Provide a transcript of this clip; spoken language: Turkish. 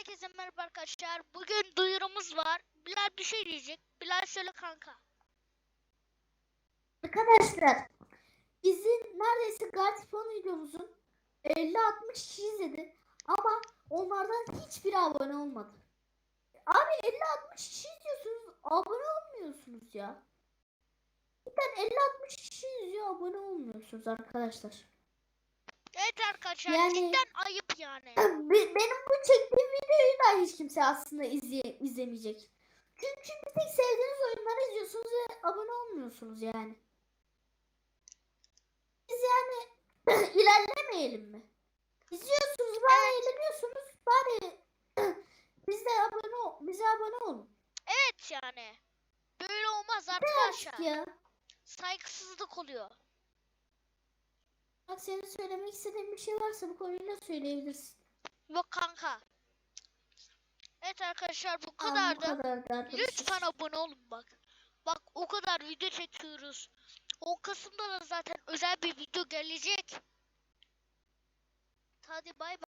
herkese merhaba arkadaşlar. Bugün duyurumuz var. Bilal bir şey diyecek. Bilal söyle kanka. Arkadaşlar bizim neredeyse Gartifon videomuzun 50-60 kişi izledi ama onlardan hiçbir abone olmadı. Abi 50-60 kişi izliyorsunuz abone olmuyorsunuz ya. Cidden 50-60 kişi izliyor abone olmuyorsunuz arkadaşlar. Evet arkadaşlar Yani- cidden ayıp yani. Be- Benim da hiç kimse aslında izleye- izlemeyecek. Çünkü bir tek sevdiğiniz oyunları izliyorsunuz ve abone olmuyorsunuz yani. Biz yani ilerlemeyelim mi? İzliyorsunuz, bari eğleniyorsunuz, bari biz de abone ol, bize abone olun. Evet yani. Böyle olmaz arkadaşlar. ya. Saygısızlık oluyor. Bak senin söylemek istediğin bir şey varsa bu konuyla söyleyebilirsin. Yok kanka. Evet arkadaşlar bu Aa, bu arkadaşlar. Lütfen abone olun bak. Bak o kadar video çekiyoruz. 10 Kasım'da da zaten özel bir video gelecek. Hadi bay bay.